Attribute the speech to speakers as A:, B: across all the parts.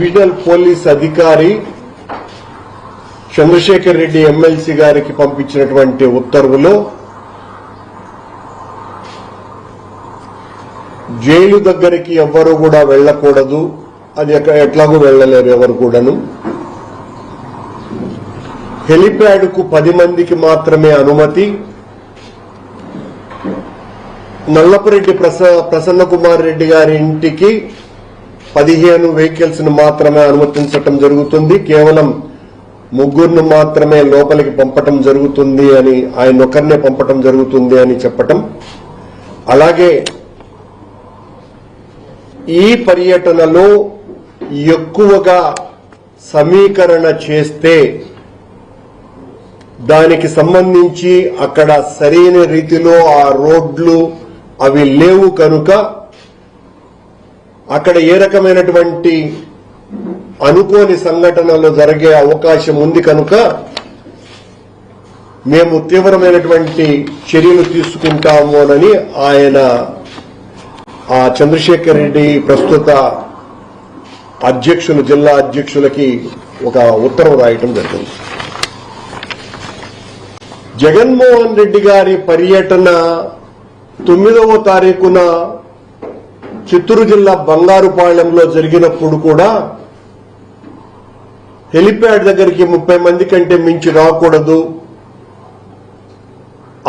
A: Divisional police అధికారి Chandrasekhar Reddy MLC గారికి పంపించినటువంటి ఉత్తర్వులో జైలు దగ్గరికి ఎవ్వరూ కూడా వెళ్ళకూడదు అది ఎట్లాగూ వెళ్ళలేరు ఎవరు కూడాను. హెలిప్యాడ్కు పది మందికి మాత్రమే అనుమతి. నల్లపురెడ్డి ప్రస ప్రసన్న కుమార్ రెడ్డి గారి ఇంటికి పదిహేను వెహికల్స్ను మాత్రమే అనుమతించటం జరుగుతుంది. కేవలం ముగ్గురును మాత్రమే లోపలికి పంపటం జరుగుతుంది అని ఆయన ఒకరినే పంపటం జరుగుతుంది అని చెప్పటం. అలాగే ఈ పర్యటనలో ఎక్కువగా సమీకరణ చేస్తే దానికి సంబంధించి అక్కడ సరైన రీతిలో ఆ రోడ్లు అవి లేవు కనుక అక్కడ ఏ రకమైనటువంటి అనుకోని సంఘటనలు జరిగే అవకాశం ఉంది కనుక మేము తీవ్రమైనటువంటి చర్యలు తీసుకుంటామోనని ఆయన ఆ చంద్రశేఖర్ రెడ్డి ప్రస్తుత అధ్యక్షులు జిల్లా అధ్యక్షులకి ఒక ఉత్తరం రాయటం జరిగింది. జగన్మోహన్ రెడ్డి గారి పర్యటన తొమ్మిదవ తారీఖున చిత్తూరు జిల్లా బంగారుపాళ్యంలో జరిగినప్పుడు కూడా హెలిప్యాడ్ దగ్గరికి ముప్పై మంది కంటే మించి రాకూడదు.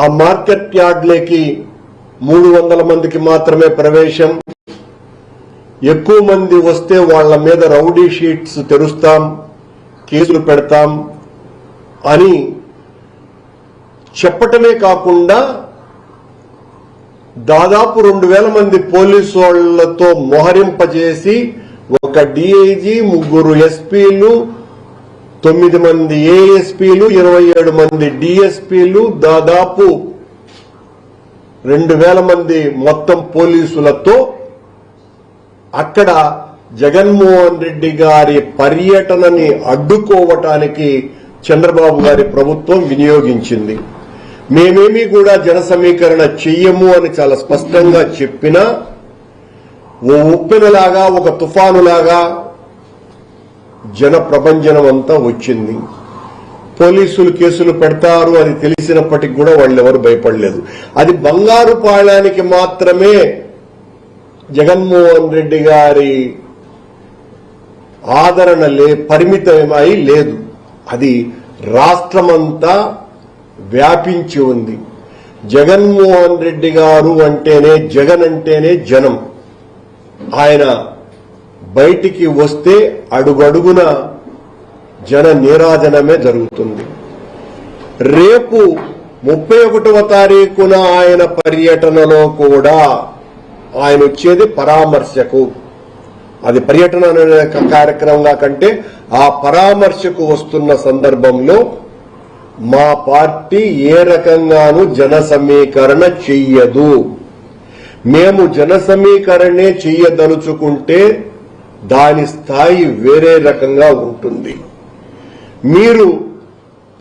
A: ఆ మార్కెట్ యార్డ్లేకి మూడు వందల మందికి మాత్రమే ప్రవేశం. ఎక్కువ మంది వస్తే వాళ్ళ మీద రౌడీ షీట్స్ తెరుస్తాం కేసులు పెడతాం అని చెప్పటమే కాకుండా దాదాపు రెండు వేల మంది పోలీసు వాళ్ళతో మోహరింపజేసి ఒక డిఐజీ ముగ్గురు ఎస్పీలు తొమ్మిది మంది ఏఎస్పీలు ఇరవై ఏడు మంది డిఎస్పీలు దాదాపు రెండు వేల మంది మొత్తం పోలీసులతో అక్కడ జగన్మోహన్ రెడ్డి గారి పర్యటనని అడ్డుకోవటానికి చంద్రబాబు గారి ప్రభుత్వం వినియోగించింది. మేమేమీ కూడా జన సమీకరణ చెయ్యము అని చాలా స్పష్టంగా చెప్పినా ఓ ఉప్పెనలాగా ఒక తుఫానులాగా జన ప్రపంచనం అంతా వచ్చింది. పోలీసులు కేసులు పెడతారు అని తెలిసినప్పటికి కూడా వాళ్ళెవరు భయపడలేదు. అది బంగారు పాళానికి మాత్రమే జగన్మోహన్ రెడ్డి గారి ఆదరణ లే పరిమితమై లేదు. అది రాష్ట్రమంతా వ్యాపించి ఉంది. జగన్మోహన్ రెడ్డి గారు అంటేనే జగన్ అంటేనే జనం. ఆయన బయటికి వస్తే అడుగడుగున జన నీరాజనమే జరుగుతుంది. రేపు ముప్పై ఒకటవ తారీఖున ఆయన పర్యటనలో కూడా ఆయన వచ్చేది పరామర్శకు. అది పర్యటన కార్యక్రమంగా కంటే ఆ పరామర్శకు వస్తున్న సందర్భంలో మా పార్టీ ఏ రకంగానూ జన సమీకరణ చెయ్యదు. మేము జన సమీకరణే చెయ్యదలుచుకుంటే దాని స్థాయి వేరే రకంగా ఉంటుంది. మీరు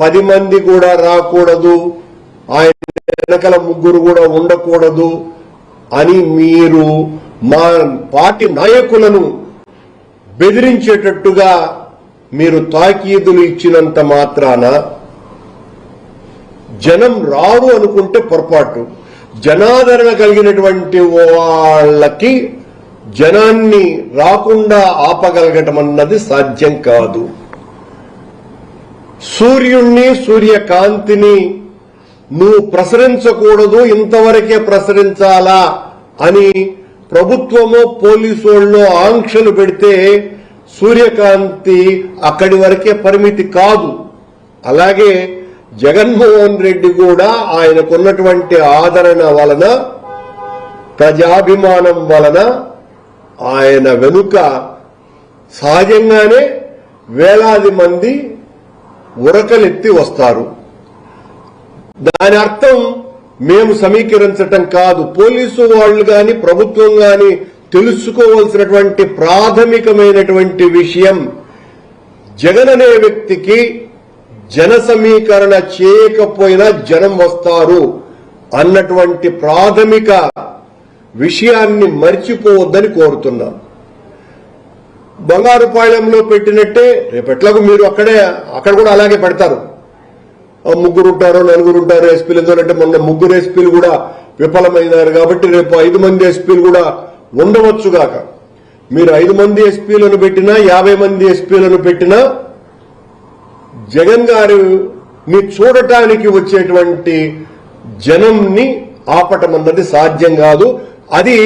A: పది మంది కూడా రాకూడదు ఆయన వెనకల ముగ్గురు కూడా ఉండకూడదు అని మీరు మా పార్టీ నాయకులను బెదిరించేటట్టుగా మీరు తాకీదులు ఇచ్చినంత మాత్రాన జనం రారు అనుకుంటే పొరపాటు. జనాదరణ కలిగినటువంటి వాళ్ళకి జనాన్ని రాకుండా ఆపగలగటం అన్నది సాధ్యం కాదు. సూర్యుణ్ణి సూర్యకాంతిని నువ్వు ప్రసరించకూడదు ఇంతవరకే ప్రసరించాలా అని ప్రభుత్వము పోలీసు ఆంక్షలు పెడితే సూర్యకాంతి అక్కడి వరకే పరిమితి కాదు. అలాగే జగన్మోహన్ రెడ్డి కూడా ఆయనకున్నటువంటి ఆదరణ వలన ప్రజాభిమానం వలన ఆయన వెనుక సహజంగానే వేలాది మంది ఉరకలెత్తి వస్తారు. దాని అర్థం మేము సమీకరించటం కాదు. పోలీసు వాళ్ళు గాని ప్రభుత్వం గాని తెలుసుకోవాల్సినటువంటి ప్రాథమికమైనటువంటి విషయం జగన్ అనే వ్యక్తికి జన సమీకరణ చేయకపోయినా జనం వస్తారు అన్నటువంటి ప్రాథమిక విషయాన్ని మర్చిపోవద్దని కోరుతున్నాను బంగారుపాళెంలో పెట్టినట్టే రేపు మీరు అక్కడే అక్కడ కూడా అలాగే పెడతారు. ఆ ముగ్గురు ఉంటారు నలుగురు ఉంటారు ఎస్పీలు ఎందుకంటే మొన్న ముగ్గురు ఎస్పీలు కూడా విఫలమైనారు కాబట్టి రేపు ఐదు మంది ఎస్పీలు కూడా ఉండవచ్చుగాక మీరు ఐదు మంది ఎస్పీలను పెట్టినా యాభై మంది ఎస్పీలను పెట్టినా జగన్ గారు గారిని చూడటానికి వచ్చేటువంటి జనంని ఆపటం అన్నది సాధ్యం కాదు. అది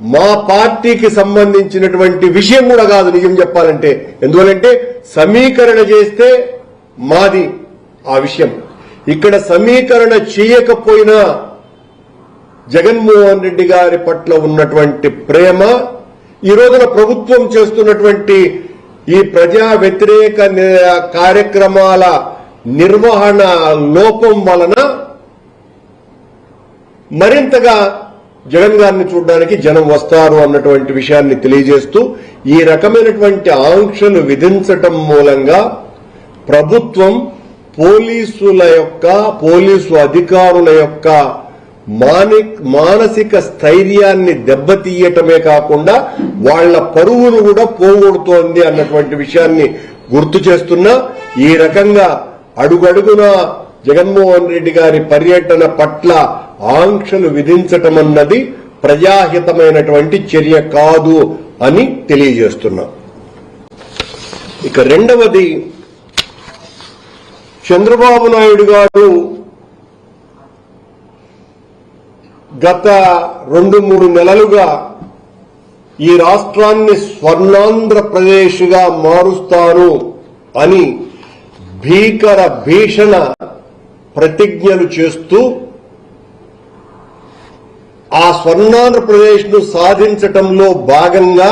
A: మా పార్టీకి సంబంధించినటువంటి విషయం కూడా కాదు నిజం చెప్పాలంటే. ఎందువలంటే సమీకరణ చేస్తే మాది ఆ విషయం. ఇక్కడ సమీకరణ చేయకపోయినా జగన్మోహన్ రెడ్డి గారి పట్ల ఉన్నటువంటి ప్రేమ ఈ రోజున ప్రభుత్వం చేస్తున్నటువంటి ఈ ప్రజా వ్యతిరేక కార్యక్రమాల నిర్వహణ లోపం వలన మరింతగా జగన్ గారిని చూడడానికి జనం వస్తారు అన్నటువంటి విషయాన్ని తెలియజేస్తూ ఈ రకమైనటువంటి ఆంక్షలు విధించటం మూలంగా ప్రభుత్వం పోలీసుల యొక్క పోలీసు అధికారుల యొక్క మానసిక స్థైర్యాన్ని దెబ్బతీయటమే కాకుండా వాళ్ళ పరువును కూడా పోగొడుతోంది అన్నటువంటి విషయాన్ని గుర్తు చేస్తున్నా ఈ రకంగా అడుగడుగున జగన్మోహన్ రెడ్డి గారి పర్యటన పట్ల ఆంక్షలు విధించటం అన్నది ప్రజాహితమైనటువంటి చర్య కాదు అని తెలియజేస్తున్నా. ఇక రెండవది చంద్రబాబు నాయుడు గారు గత రెండు మూడు నెలలుగా ఈ రాష్ట్రాన్ని స్వర్ణాంధ్రప్రదేశ్గా మారుస్తాను అని భీకర భీషణ ప్రతిజ్ఞలు చేస్తూ ఆ స్వర్ణాంధ్రప్రదేశ్ను సాధించటంలో భాగంగా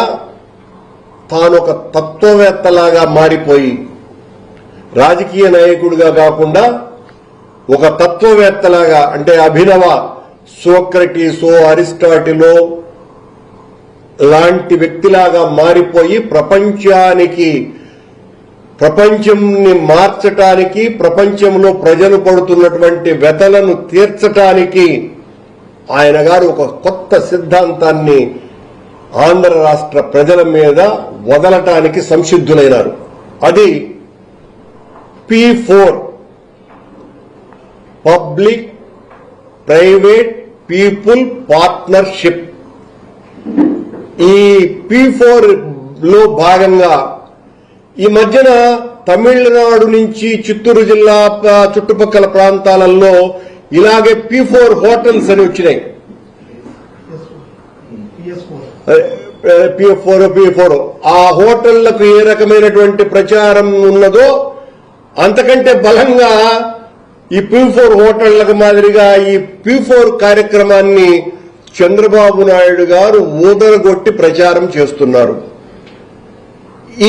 A: తానొక తత్వవేత్తలాగా మారిపోయి రాజకీయ నాయకుడిగా కాకుండా ఒక తత్వవేత్తలాగా అంటే అభినవ సోక్రటీసో అరిస్టాటిలో లాంటి వ్యక్తిలాగా మారిపోయి ప్రపంచానికి ప్రపంచంని మార్చటానికి ప్రపంచంలో ప్రజలు పడుతున్నటువంటి వ్యతలను తీర్చటానికి ఆయన గారు ఒక కొత్త సిద్ధాంతాన్ని ఆంధ్ర రాష్ట్ర ప్రజల మీద వదలటానికి సంసిద్ధులైనారు. అది P four public private people partnership. ఈ పి ఫోర్లో భాగంగా ఈ మధ్యన తమిళనాడు నుంచి చిత్తూరు జిల్లా చుట్టుపక్కల ప్రాంతాలలో ఇలాగే పి ఫోర్ హోటల్స్ అని వచ్చినాయి.
B: PS four.
A: ఫోర్. ఆ హోటళ్ళకు ఏ రకమైనటువంటి ప్రచారం ఉన్నదో అంతకంటే బలంగా ఈ పి ఫోర్ హోటళ్ళకు మాదిరిగా ఈ పి ఫోర్ కార్యక్రమాన్ని చంద్రబాబు నాయుడు గారు ఊదరగొట్టి ప్రచారం చేస్తున్నారు.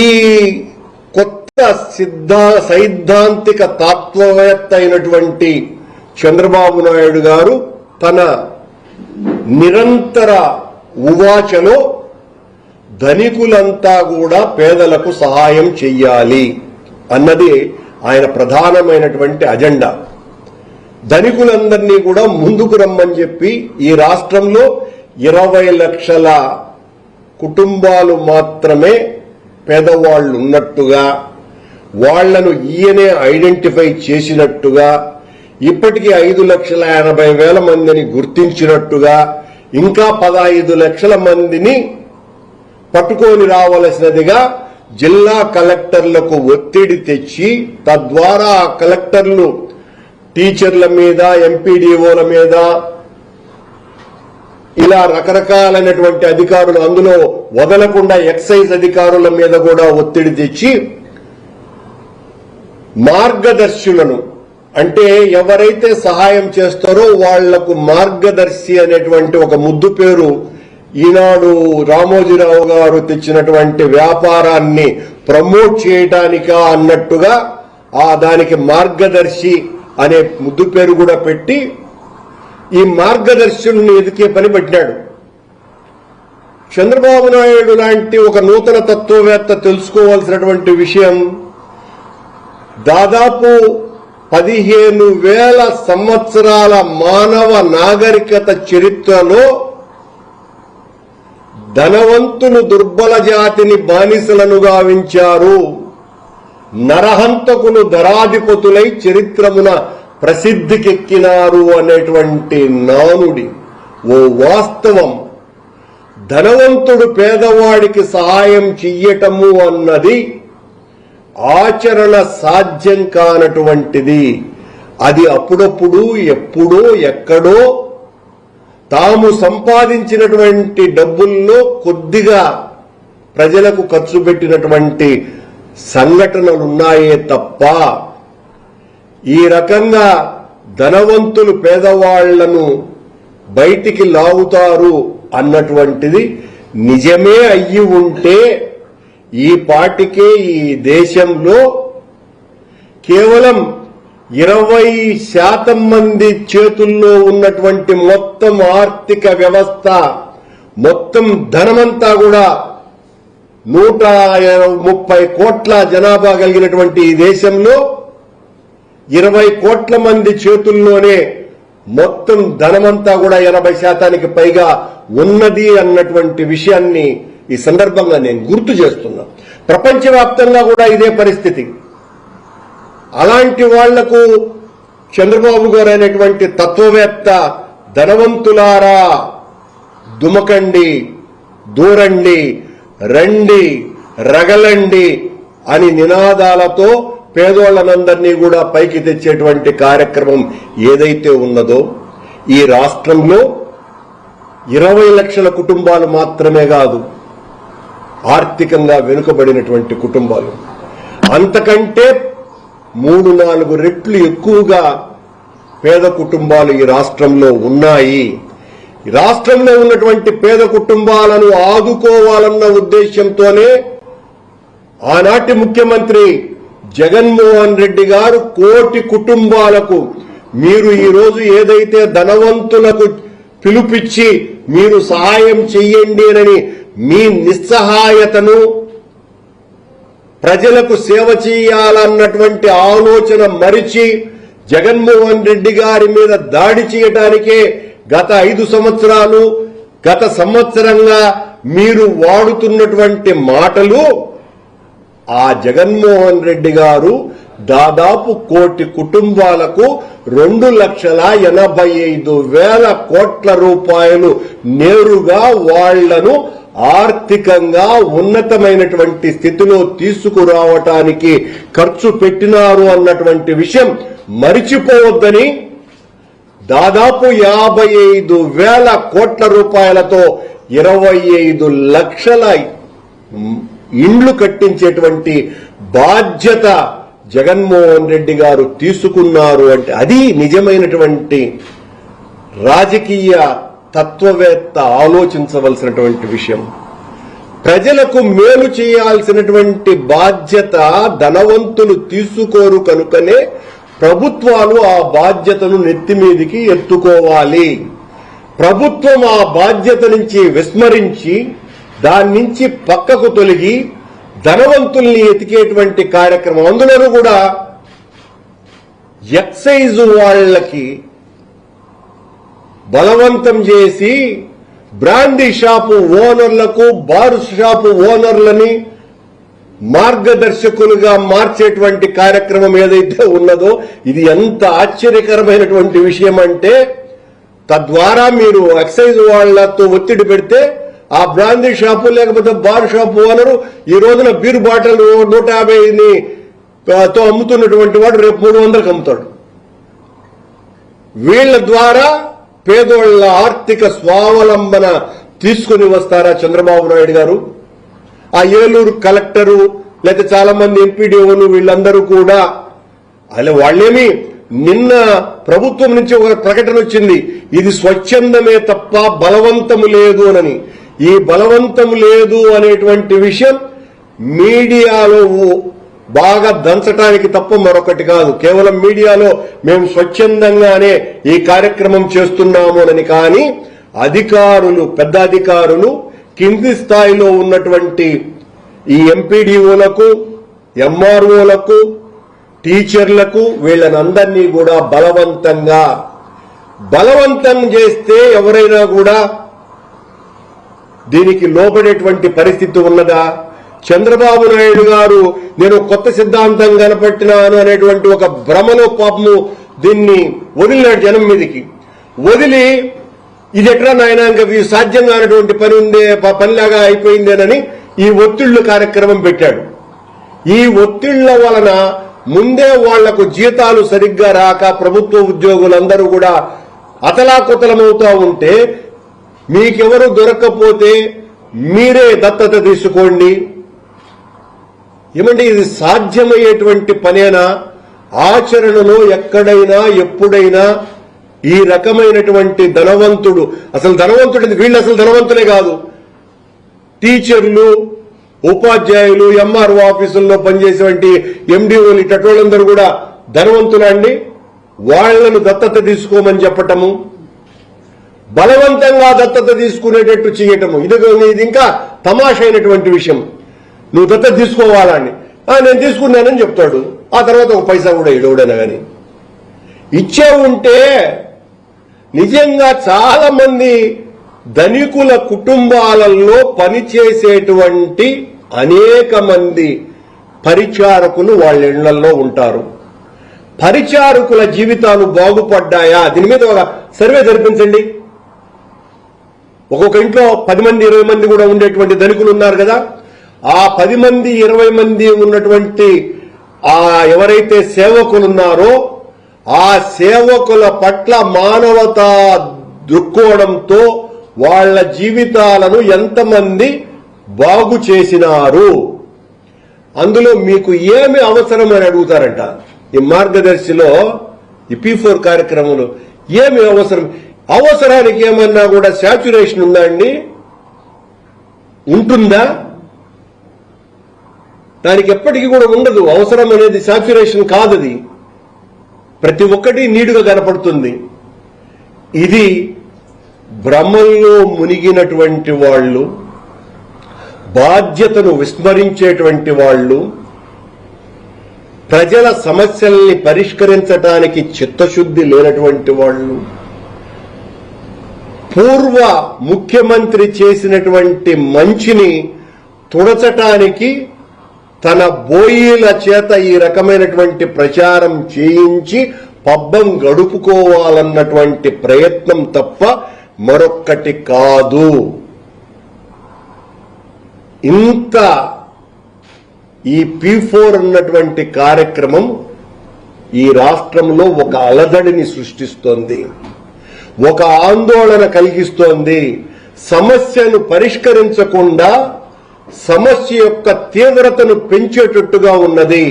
A: ఈ కొత్త సిద్ధా సైద్ధాంతిక తాత్వవేత్త అయినటువంటి చంద్రబాబు నాయుడు గారు తన నిరంతర ఉవాచలో ధనికులంతా కూడా పేదలకు సహాయం చెయ్యాలి అన్నది ఆయన ప్రధానమైనటువంటి అజెండా. ధనికులందరినీ కూడా ముందుకు రమ్మని చెప్పి ఈ రాష్ట్రంలో ఇరవై లక్షల కుటుంబాలు మాత్రమే పేదవాళ్ళు ఉన్నట్టుగా వాళ్ళను ఈయనే ఐడెంటిఫై చేసినట్టుగా ఇప్పటికీ ఐదు లక్షల ఎనభై వేల మందిని గుర్తించినట్టుగా ఇంకా పదహైదు లక్షల మందిని పట్టుకొని రావలసినదిగా జిల్లా కలెక్టర్లకు ఒత్తిడి తెచ్చి తద్వారా ఆ కలెక్టర్లు టీచర్ల మీద ఎంపీడీఓల మీద ఇలా రకరకాలైనటువంటి అధికారులు అందులో వదలకుండా ఎక్సైజ్ అధికారుల మీద కూడా ఒత్తిడి తెచ్చి మార్గదర్శులను అంటే ఎవరైతే సహాయం చేస్తారో వాళ్ళకు మార్గదర్శి అనేటువంటి ఒక ముద్దు పేరు ఈనాడు రామోజీరావు గారు తెచ్చినటువంటి వ్యాపారాన్ని ప్రమోట్ చేయటానికా అన్నట్టుగా ఆ దానికి మార్గదర్శి అనే ముద్దు పేరు కూడా పెట్టి ఈ మార్గదర్శుల్ని ఎదికే పని పెట్టినాడు. చంద్రబాబు నాయుడు లాంటి ఒక నూతన తత్వవేత్త తెలుసుకోవాల్సినటువంటి విషయం దాదాపు పదిహేను వేల సంవత్సరాల మానవ నాగరికత చరిత్రలో ధనవంతులు దుర్బల జాతిని బానిసలను గావించారు నరహంతకులు ధరాధిపతులై చరిత్రమున ప్రసిద్ధికెక్కినారు అనేటువంటి నానుడి ఓ వాస్తవం. ధనవంతుడు పేదవాడికి సహాయం చెయ్యటము అన్నది ఆచరణ సాధ్యం కానటువంటిది. అది అప్పుడప్పుడు ఎప్పుడో ఎక్కడో తాము సంపాదించినటువంటి డబ్బుల్లో కొద్దిగా ప్రజలకు ఖర్చు పెట్టినటువంటి సంఘటనలున్నాయే తప్ప ఈ రకంగా ధనవంతులు పేదవాళ్ళను బయటికి లాగుతారు అన్నటువంటిది నిజమే అయ్యి ఉంటే ఈ పాటికే ఈ దేశంలో కేవలం ఇరవై శాతం మంది చేతుల్లో ఉన్నటువంటి మొత్తం ఆర్థిక వ్యవస్థ మొత్తం ధనమంతా కూడా నూట ముప్పై కోట్ల జనాభా కలిగినటువంటి ఈ దేశంలో ఇరవై కోట్ల మంది చేతుల్లోనే మొత్తం ధనమంతా కూడా ఎనభై శాతానికి పైగా ఉన్నది అన్నటువంటి విషయాన్ని ఈ సందర్భంగా నేను గుర్తు చేస్తున్నా. ప్రపంచవ్యాప్తంగా కూడా ఇదే పరిస్థితి. అలాంటి వాళ్ళకు చంద్రబాబు గారు అనేటువంటి తత్వవేత్త ధనవంతులారా దుమకండి దూరండి రండి రగలండి అని నినాదాలతో పేదోళ్ళనందరినీ కూడా పైకి తెచ్చేటువంటి కార్యక్రమం ఏదైతే ఉన్నదో ఈ రాష్ట్రంలో ఇరవై లక్షల కుటుంబాలు మాత్రమే కాదు ఆర్థికంగా వెనుకబడినటువంటి కుటుంబాలు. అంతకంటే మూడు నాలుగు రెట్లు ఎక్కువగా పేద కుటుంబాలు ఈ రాష్ట్రంలో ఉన్నాయి. రాష్ట్రంలో ఉన్నటువంటి పేద కుటుంబాలను ఆదుకోవాలన్న ఉద్దేశంతోనే ఆనాటి ముఖ్యమంత్రి జగన్మోహన్ రెడ్డి గారు కోటి కుటుంబాలకు మీరు ఈరోజు ఏదైతే ధనవంతులకు పిలుపిచ్చి మీరు సహాయం చెయ్యండి అని మీ నిస్సహాయతను ప్రజలకు సేవ చేయాలన్నటువంటి ఆలోచన మరిచి జగన్మోహన్ రెడ్డి గారి మీద దాడి చేయడానికే గత ఐదు సంవత్సరాలు గత సంవత్సరంగా మీరు వాడుతున్నటువంటి మాటలు ఆ జగన్మోహన్ రెడ్డి గారు దాదాపు కోటి కుటుంబాలకు రెండు లక్షల ఎనభై ఐదు వేల కోట్ల రూపాయలు నేరుగా వాళ్ళను ఆర్థికంగా ఉన్నతమైనటువంటి స్థితిలో తీసుకురావటానికి ఖర్చు పెట్టినారు అన్నటువంటి విషయం మరిచిపోవద్దని దాదాపు యాభై ఐదు వేల కోట్ల రూపాయలతో ఇరవై ఐదు లక్షల ఇండ్లు కట్టించేటువంటి బాధ్యత జగన్మోహన్ రెడ్డి గారు తీసుకున్నారు అంటే అది నిజమైనటువంటి రాజకీయ తత్వవేత్త ఆలోచించవలసినటువంటి విషయం. ప్రజలకు మేలు చేయాల్సినటువంటి బాధ్యత ధనవంతులు తీసుకోరు కనుకనే ప్రభుత్వాలు ఆ బాధ్యతను నెత్తిమీదికి ఎత్తుకోవాలి. ప్రభుత్వం ఆ బాధ్యత నుంచి విస్మరించి దాని నుంచి పక్కకు తొలగి ధనవంతుల్ని ఎతికేటువంటి కార్యక్రమం. అందులోనూ కూడా ఎక్సైజ్ వాళ్ళకి బలవంతం చేసి బ్రాండీ షాపు ఓనర్లకు బార్ షాపు ఓనర్లని మార్గదర్శకులుగా మార్చేటువంటి కార్యక్రమం ఏదైతే ఉన్నదో ఇది ఎంత ఆశ్చర్యకరమైనటువంటి విషయం అంటే తద్వారా మీరు ఎక్సైజ్ వాళ్ళతో ఒత్తిడి పెడితే ఆ బ్రాందీ షాపు లేకపోతే బార్ షాపు వాళ్ళు ఈ రోజున బీరు బాటిల్ నూట యాభైని తో అమ్ముతున్నటువంటి వాడు రేపు మూడు వందలకు అమ్ముతాడు. వీళ్ళ ద్వారా పేదోళ్ళ ఆర్థిక స్వావలంబన తీసుకుని వస్తారా చంద్రబాబు నాయుడు గారు? ఆ ఏలూరు కలెక్టరు లేకపోతే చాలా మంది ఎంపీడీఓలు వీళ్ళందరూ కూడా అలా వాళ్ళేమి నిన్న ప్రభుత్వం నుంచి ఒక ప్రకటన వచ్చింది. ఇది స్వచ్ఛందమే తప్ప బలవంతము లేదు అని ఈ బలవంతం లేదు అనేటువంటి విషయం మీడియాలో బాగా దంచటానికి తప్ప మరొకటి కాదు. కేవలం మీడియాలో మేము స్వచ్ఛందంగానే ఈ కార్యక్రమం చేస్తున్నామోనని కానీ అధికారులు పెద్ద అధికారులు కింది స్థాయిలో ఉన్నటువంటి ఈ ఎంపీడీఓలకు ఎంఆర్ఓలకు టీచర్లకు వీళ్ళనందరినీ కూడా బలవంతంగా బలవంతం చేస్తే ఎవరైనా కూడా దీనికి లోపడేటువంటి పరిస్థితి ఉన్నదా? చంద్రబాబు నాయుడు గారు నేను కొత్త సిద్ధాంతం కనపట్టినాను అనేటువంటి ఒక భ్రమలో పాపము దీన్ని వదిలినాడు జనం మీదకి. వదిలి ఇది ఎట్లా నాయన? ఇంకా సాధ్యం కానటువంటి పని ఉందే పనిలాగా అయిపోయిందేనని ఈ ఒత్తిళ్ళు కార్యక్రమం పెట్టాడు. ఈ ఒత్తిళ్ళ వలన ముందే వాళ్ళకు జీతాలు సరిగ్గా రాక ప్రభుత్వ ఉద్యోగులందరూ కూడా అతలాకుతలమవుతా ఉంటే మీకెవరు దొరక్కపోతే మీరే దత్తత తీసుకోండి. ఏమంటే ఇది సాధ్యమయ్యేటువంటి పనేనా? ఆచరణలో ఎక్కడైనా ఎప్పుడైనా ఈ రకమైనటువంటి ధనవంతుడు అసలు ధనవంతుడు వీళ్ళు అసలు ధనవంతులే కాదు. టీచర్లు ఉపాధ్యాయులు ఎంఆర్ఓ ఆఫీసుల్లో పనిచేసేటువంటి ఎండిఓలు ఇటోళ్ళందరూ కూడా ధనవంతులా అండి? వాళ్ళను దత్తత తీసుకోమని చెప్పటము బలవంతంగా దత్తత తీసుకునేటట్టు చేయటము. ఇది ఇది ఇంకా తమాషైనటువంటి విషయం. నువ్వు దత్తత తీసుకోవాలని నేను తీసుకున్నానని చెప్తాడు. ఆ తర్వాత ఒక పైసా కూడా ఇడవడన కానీ. ఇచ్చే ఉంటే నిజంగా చాలా మంది ధనికుల కుటుంబాలలో పనిచేసేటువంటి అనేక మంది పరిచారకులు వాళ్ళ ఇళ్ళలో ఉంటారు. పరిచారకుల జీవితాలు బాగుపడ్డాయా? దీని మీద ఒక సర్వే జరిపించండి. ఒక్కొక్క ఇంట్లో పది మంది ఇరవై మంది కూడా ఉండేటువంటి ధనికులు ఉన్నారు కదా? ఆ పది మంది ఇరవై మంది ఉన్నటువంటి ఆ ఎవరైతే సేవకులు ఉన్నారో ఆ సేవకుల పట్ల మానవత దృక్కోణంతో వాళ్ళ జీవితాలను ఎంతమంది బాగు చేసినారు? అందులో మీకు ఏమి అవసరం అని అడుగుతారంట? ఈ మార్గదర్శిలో ఈ పీ ఫోర్ కార్యక్రమంలో ఏమి అవసరం? అవసరానికి ఏమన్నా కూడా శాచ్యురేషన్ ఉందా అండి? ఉంటుందా? దానికి ఎప్పటికీ కూడా ఉండదు. అవసరం అనేది శాచ్యురేషన్ కాదది. ప్రతి ఒక్కటి నీడుగా కనపడుతుంది. ఇది భ్రమల్లో మునిగినటువంటి వాళ్ళు బాధ్యతను విస్మరించేటువంటి వాళ్ళు ప్రజల సమస్యల్ని పరిష్కరించడానికి చిత్తశుద్ధి లేనటువంటి వాళ్ళు పూర్వ ముఖ్యమంత్రి చేసినటువంటి మంచిని తుడచటానికి తన బోయిల చేత ఈ రకమైనటువంటి ప్రచారం చేయించి పబ్బం గడుపుకోవాలన్నటువంటి ప్రయత్నం తప్ప మరొక్కటి కాదు. ఇంత ఈ పీ ఫోర్ అన్నటువంటి కార్యక్రమం ఈ రాష్ట్రంలో ఒక అలజడిని సృష్టిస్తోంది. ఒక ఆందోళన కలిగిస్తోంది. సమస్యను పరిష్కరించకుండా సమస్య యొక్క తీవ్రతను పెంచేటట్టుగా ఉన్నది.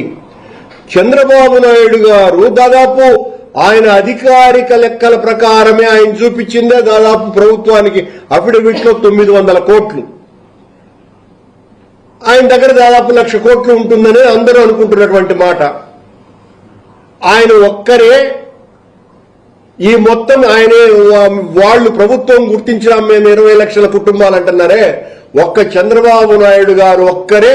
A: చంద్రబాబు నాయుడు గారు దాదాపు ఆయన అధికారిక లెక్కల ప్రకారమే ఆయన చూపించిందే దాదాపు ప్రభుత్వానికి అఫిడవిట్లో తొమ్మిది వందల కోట్లు. ఆయన దగ్గర దాదాపు లక్ష కోట్లు ఉంటుందని అందరూ అనుకుంటున్నటువంటి మాట. ఆయన ఒక్కరే ఈ మొత్తం ఆయనే వాళ్ళు ప్రభుత్వం గుర్తించిన మేము ఇరవై లక్షల కుటుంబాలు అంటున్నారే ఒక్క చంద్రబాబు నాయుడు గారు ఒక్కరే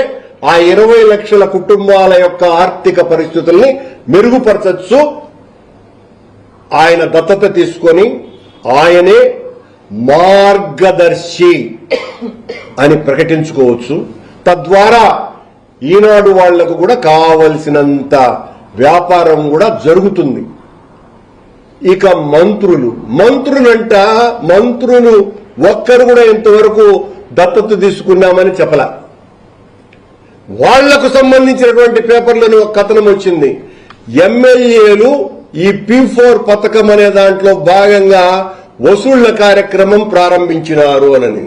A: ఆ ఇరవై లక్షల కుటుంబాల యొక్క ఆర్థిక పరిస్థితుల్ని మెరుగుపరచచ్చు. ఆయన దత్తత తీసుకొని ఆయనే మార్గదర్శి అని ప్రకటించుకోవచ్చు. తద్వారా ఈనాడు వాళ్ళకు కూడా కావలసినంత వ్యాపారం కూడా జరుగుతుంది. ఇక మంత్రులు మంత్రులంట మంత్రులు ఒక్కరు కూడా ఇంతవరకు దత్తత తీసుకున్నామని చెప్పల. వాళ్ళకు సంబంధించినటువంటి పేపర్లను ఒక కథనం వచ్చింది. ఎమ్మెల్యేలు ఈ పి ఫోర్ పథకం అనే దాంట్లో భాగంగా వసూళ్ళ కార్యక్రమం ప్రారంభించినారు అని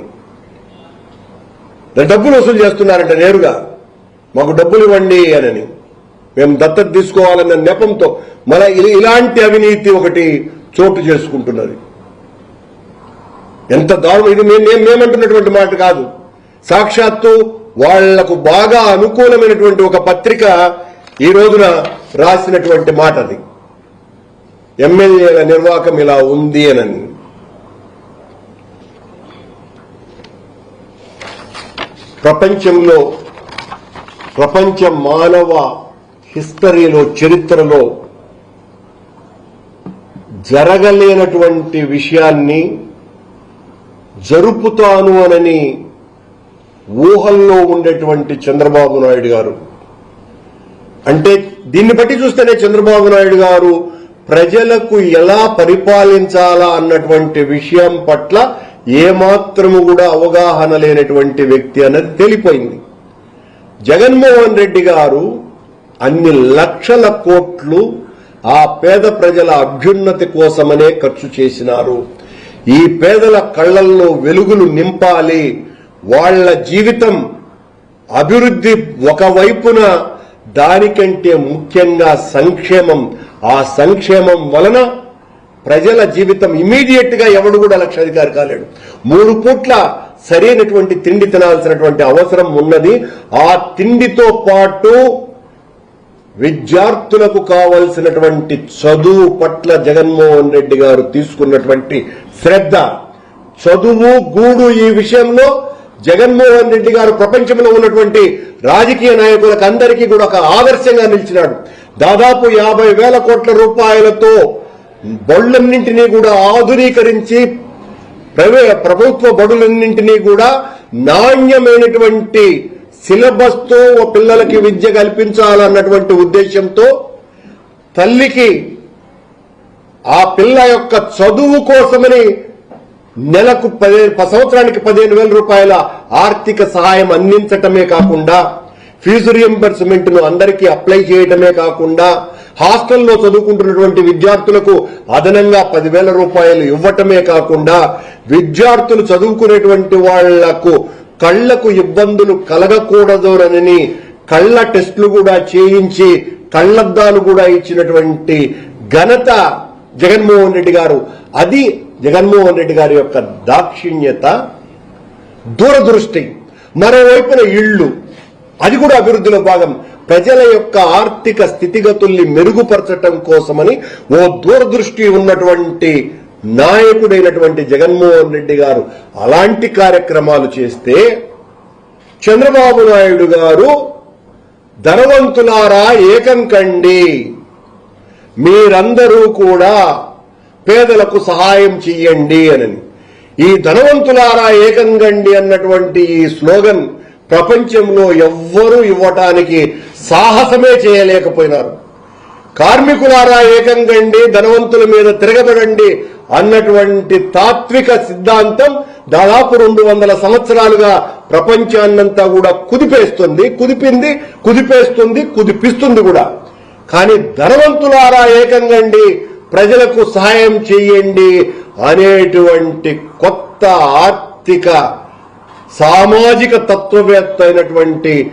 A: డబ్బులు వసూలు చేస్తున్నారంట నేరుగా. మాకు డబ్బులు ఇవ్వండి అని మేము దత్తత తీసుకోవాలన్న నెపంతో మన ఇలాంటి అవినీతి ఒకటి చోటు చేసుకుంటున్నది. ఎంత దారుణం. ఇది మేము మేము- మేమంటున్నటువంటి మాట కాదు. సాక్షాత్తు వాళ్ళకు బాగా అనుకూలమైనటువంటి ఒక పత్రిక ఈ రోజున రాసినటువంటి మాట అది. ఎమ్మెల్యేల నిర్వాహకం ఇలా ఉంది అని ప్రపంచంలో ప్రపంచ మానవ హిస్టరీలో చరిత్రలో జరగలేనటువంటి విషయాన్ని జరుపుతాను అనని ఊహల్లో ఉండేటువంటి చంద్రబాబు నాయుడు గారు. అంటే దీన్ని బట్టి చూస్తేనే చంద్రబాబు నాయుడు గారు ప్రజలకు ఎలా పరిపాలించాలా అన్నటువంటి విషయం పట్ల ఏమాత్రము కూడా అవగాహన లేనటువంటి వ్యక్తి అన్నది తెలిపోయింది. జగన్మోహన్ రెడ్డి గారు అన్ని లక్షల కోట్లు ఆ పేద ప్రజల అభ్యున్నతి కోసమనే ఖర్చు చేసినారు. ఈ పేదల కళ్ళల్లో వెలుగులు నింపాలి. వాళ్ళ జీవితం అభివృద్ధి ఒకవైపున దానికంటే ముఖ్యంగా సంక్షేమం. ఆ సంక్షేమం వలన ప్రజల జీవితం ఇమీడియట్గా ఎవడు కూడా లక్షాధికారి కాలేడు. మూడు పూట్ల సరైనటువంటి తిండి తినాల్సినటువంటి అవసరం ఉన్నది. ఆ తిండితో పాటు విద్యార్థులకు కావలసినటువంటి చదువు పట్ల జగన్మోహన్ రెడ్డి గారు తీసుకున్నటువంటి శ్రద్ధ చదువు గూడు ఈ విషయంలో జగన్మోహన్ రెడ్డి గారు ప్రపంచంలో ఉన్నటువంటి రాజకీయ నాయకులకు అందరికీ కూడా ఒక ఆదర్శంగా నిలిచినాడు. దాదాపు యాభై వేల కోట్ల రూపాయలతో బడులన్నింటినీ కూడా ఆధునీకరించి ప్రవే ప్రభుత్వ బడులన్నింటినీ కూడా నాణ్యమైనటువంటి సిలబస్తో పిల్లలకి విద్య కల్పించాలన్నటువంటి ఉద్దేశంతో తల్లికి ఆ పిల్ల యొక్క చదువు కోసమని నెలకు పదే సంవత్సరానికి పదిహేను వేల రూపాయల ఆర్థిక సహాయం అందించటమే కాకుండా ఫీజు రియంబర్స్మెంట్ను అందరికీ అప్లై చేయటమే కాకుండా హాస్టల్లో చదువుకుంటున్నటువంటి విద్యార్థులకు అదనంగా పదివేల రూపాయలు ఇవ్వటమే కాకుండా విద్యార్థులు చదువుకునేటువంటి వాళ్ళకు కళ్ళకు ఇబ్బందులు కలగకూడదోనని కళ్ళ టెస్టులు కూడా చేయించి కళ్ళద్దాలు కూడా ఇచ్చినటువంటి ఘనత జగన్మోహన్ రెడ్డి గారు. అది జగన్మోహన్ రెడ్డి గారి యొక్క దాక్షిణ్యత దూరదృష్టి. మరోవైపున ఇళ్ళు. అది కూడా అభివృద్ధిలో భాగం. ప్రజల యొక్క ఆర్థిక స్థితిగతుల్ని మెరుగుపరచటం కోసమని ఓ దూరదృష్టి ఉన్నటువంటి నాయకుడైనటువంటి జగన్మోహన్ రెడ్డి గారు అలాంటి కార్యక్రమాలు చేస్తే చంద్రబాబు నాయుడు గారు ధనవంతులారా ఏకం కండి. మీరందరూ కూడా పేదలకు సహాయం చెయ్యండి అని ఈ ధనవంతులారా ఏకం కండి అన్నటువంటి ఈ స్లోగన్ ప్రపంచంలో ఎవ్వరూ ఇవ్వటానికి సాహసమే చేయలేకపోయినారు. కార్మికులారా ఏకంగండి ధనవంతుల మీద తిరగబడండి అన్నటువంటి తాత్విక సిద్ధాంతం దాదాపు రెండు వందల సంవత్సరాలుగా ప్రపంచాన్నంతా కూడా కుదిపేస్తుంది కుదిపింది కుదిపేస్తుంది కుదిపిస్తుంది కూడా. కానీ ధనవంతులారా ఏకంగండి ప్రజలకు సహాయం చేయండి అనేటువంటి కొత్త ఆర్థిక సామాజిక తత్వవేత్త అయినటువంటి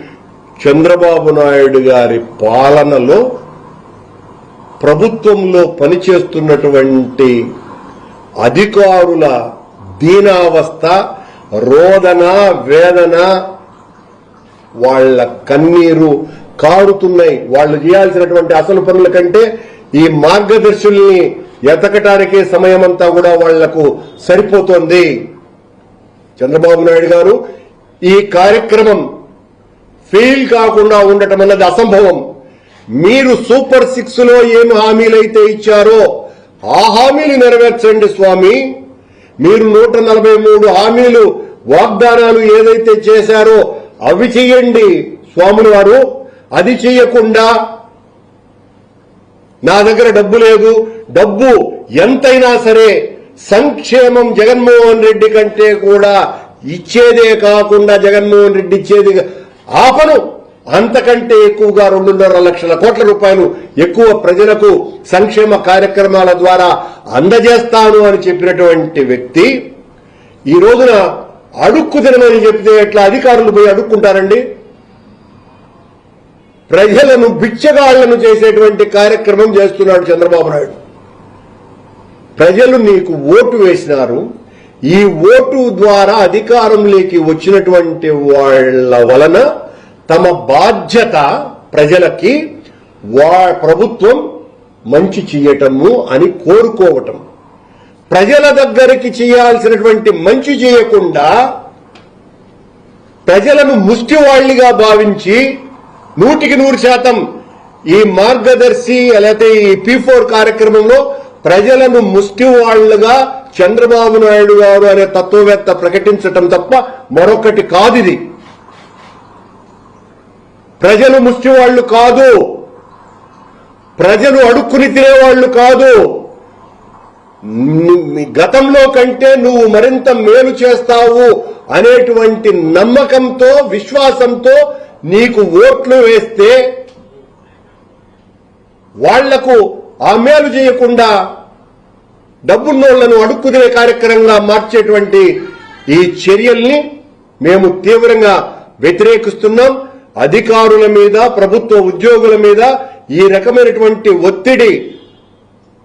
A: చంద్రబాబు నాయుడు గారి పాలనలో ప్రభుత్వంలో పనిచేస్తున్నటువంటి అధికారుల దీనావస్థ రోదన వేదన వాళ్ళ కన్నీరు కారుతున్నాయి. వాళ్ళు చేయాల్సినటువంటి అసలు పనుల కంటే ఈ మార్గదర్శుల్ని ఎతకటానికే సమయం అంతా కూడా వాళ్ళకు సరిపోతోంది. చంద్రబాబు నాయుడు గారు ఈ కార్యక్రమం ఫెయిల్ కాకుండా ఉండటం అన్నది అసంభవం. మీరు సూపర్ సిక్స్లో ఏం హామీలైతే ఇచ్చారో ఆ హామీలు నెరవేర్చండి స్వామి. మీరు నూట నలభై మూడు హామీలు వాగ్దానాలు ఏదైతే చేశారో అవి చెయ్యండి స్వాములు వారు. అది చెయ్యకుండా నా దగ్గర డబ్బు లేదు. డబ్బు ఎంతైనా సరే సంక్షేమం జగన్మోహన్ రెడ్డి కంటే కూడా ఇచ్చేదే కాకుండా జగన్మోహన్ రెడ్డి ఇచ్చేది ఆపను. అంతకంటే ఎక్కువగా రెండున్నర లక్షల కోట్ల రూపాయలు ఎక్కువ ప్రజలకు సంక్షేమ కార్యక్రమాల ద్వారా అందజేస్తాను అని చెప్పినటువంటి వ్యక్తి ఈ రోజున అడుక్కు తినమని చెప్తే ఎట్లా అధికారులు పోయి అడుక్కుంటారండి? ప్రజలను బిచ్చగాళ్ళను చేసేటువంటి కార్యక్రమం చేస్తున్నాడు చంద్రబాబు నాయుడు. ప్రజలు నీకు ఓటు వేసినారు ఈ ఓటు ద్వారా అధికారంలోకి వచ్చినటువంటి వాళ్ళ వలన తమ బాధ్యత ప్రజలకి వా ప్రభుత్వం మంచి చేయటము అని కోరుకోవటం. ప్రజల దగ్గరికి చేయాల్సినటువంటి మంచి చేయకుండా ప్రజలను ముష్టివాళ్ళిగా భావించి నూటికి నూరు శాతం ఈ మార్గదర్శి లేకపోతే ఈ పీ ఫోర్ కార్యక్రమంలో ప్రజలను ముష్టివాళ్ళుగా చంద్రబాబు నాయుడు గారు అనే తత్వవేత్త ప్రకటించటం తప్ప మరొకటి కాదు ఇది. ప్రజలు ముష్టివాళ్ళు కాదు. ప్రజలు అడుక్కుని తినేవాళ్ళు కాదు. గతంలో కంటే నువ్వు మరింత మేలు చేస్తావు అనేటువంటి నమ్మకంతో విశ్వాసంతో నీకు ఓట్లు వేస్తే వాళ్ళకు ఆ మేలు చేయకుండా డబ్బున్నోళ్ళను అడుక్కునే కార్యక్రమంగా మార్చేటువంటి ఈ చర్యల్ని మేము తీవ్రంగా వ్యతిరేకిస్తున్నాం. అధికారుల మీద ప్రభుత్వ ఉద్యోగుల మీద ఈ రకమైనటువంటి ఒత్తిడి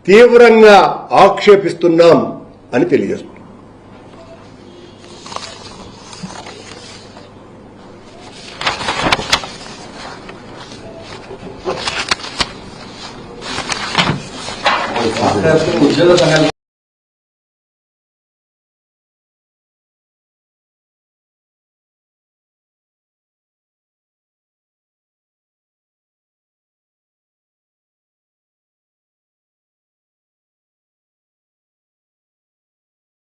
A: తీవ్రంగా ఆక్షేపిస్తున్నాం అని తెలియజేస్తున్నాం.
C: ఉద్యోగ సంఘాలు